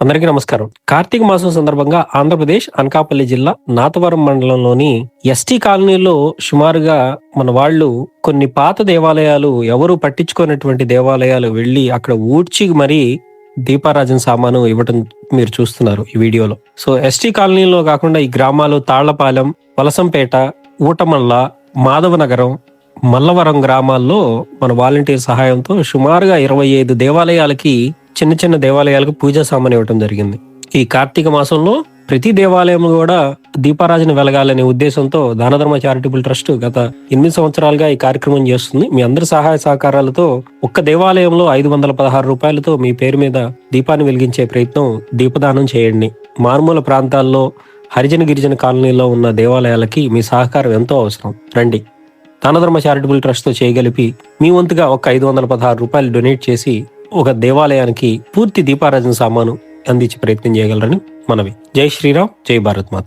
అందరికీ నమస్కారం. కార్తీక మాసం సందర్భంగా ఆంధ్రప్రదేశ్ అనకాపల్లి జిల్లా నాతవరం మండలంలోని ఎస్టీ కాలనీలో సుమారుగా మన వాళ్ళు కొన్ని పాత దేవాలయాలు ఎవరు పట్టించుకున్నటువంటి దేవాలయాలు వెళ్ళి అక్కడ ఊడ్చి మరీ దీపారాజన్ సామాను ఇవ్వటం మీరు చూస్తున్నారు ఈ వీడియోలో. సో ఎస్టీ కాలనీలో కాకుండా ఈ గ్రామాలు తాళ్ళపాలెం వలసంపేట ఊటమల్ల మాధవనగరం మల్లవరం గ్రామాల్లో మన వాలంటీర్ సహాయంతో సుమారుగా ఇరవై ఐదు దేవాలయాలకి చిన్న చిన్న దేవాలయాలకు పూజా సామాన్ ఇవ్వటం జరిగింది. ఈ కార్తీక మాసంలో ప్రతి దేవాలయం కూడా దీపారాజన వెలగాలనే ఉద్దేశంతో దానధర్మ చారిటబుల్ ట్రస్ట్ గత ఎనిమిది సంవత్సరాలుగా ఈ కార్యక్రమం చేస్తుంది. మీ అందరి సహాయ సహకారాలతో ఒక్క దేవాలయంలో ఐదు వందల పదహారు రూపాయలతో మీ పేరు మీద దీపాన్ని వెలిగించే ప్రయత్నం దీపదానం చేయండి. మారుమూల ప్రాంతాల్లో హరిజన గిరిజన కాలనీలో ఉన్న దేవాలయాలకి మీ సహకారం ఎంతో అవసరం. రండి. దానధర్మ చారిటబుల్ ట్రస్ట్తో చేయగలిపి మీ వంతుగా ఒక ఐదు వందల పదహారు రూపాయలు డొనేట్ చేసి ఒక దేవాలయానికి పూర్తి దీపారాజన సామాను అందించే ప్రయత్నం చేయగలరని మనవి. జై శ్రీరామ్ జై భారత్ మాత.